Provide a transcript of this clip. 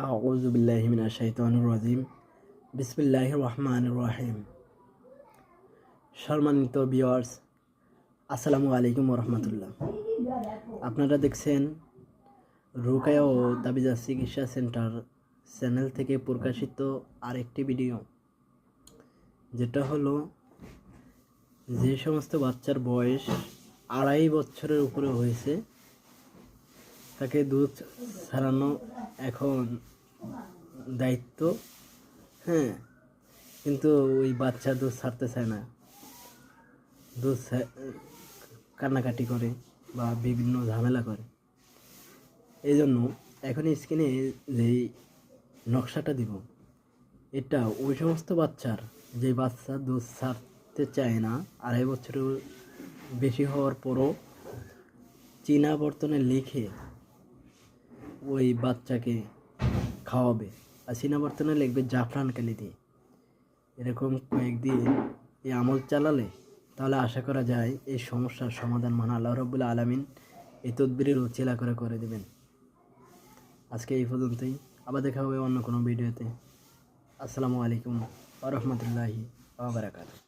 আউজুবিল্লাহমিনা শাহিতানুর রাজিম বিসমিল্লাহ রহমান রাহিম। সম্মানিত বিয়ার্স আসসালামু আলাইকুম রহমতুল্লাহ আপনারা দেখছেন রুকায়া ও তাবিজা চিকিৎসা সেন্টার চ্যানেল থেকে প্রকাশিত আরেকটি ভিডিও, যেটা হলো যে সমস্ত বাচ্চার বয়স আড়াই বছরের উপরে হয়েছে তাকে দুধ ছাড়ানো এখন দায়িত্ব। হ্যাঁ কিন্তু ওই বাচ্চা দুধ ছাড়তে চায় না। দুধ কান্নাকাটি করে বা বিভিন্ন ঝামেলা করে। এই জন্য এখন স্ক্রিনে যেই নকশাটা দিব, এটা ওই সমস্ত বাচ্চার, যে বাচ্চা দুধ ছাড়তে চায় না, আড়াই বছরের বেশি হওয়ার পরও চীনা বর্তনে লিখে ওই বাচ্চাকে খাওয়াবে। আর চীনা বর্তনে লিখবে, জাফরান কালি দিয়ে এরকম কয়েকদিন এই আমল চালালে তাহলে আশা করা যায় এই সমস্যার সমাধান মানে আল্লাহ রব্বুল আলমিন এই তদবিরের উচিলা করে করে দেবেন। আজকে এই পর্যন্তই। আবার দেখা হবে অন্য কোনো ভিডিওতে। আসসালামু আলাইকুম আ রহমতুল্লাহি আবরাকাত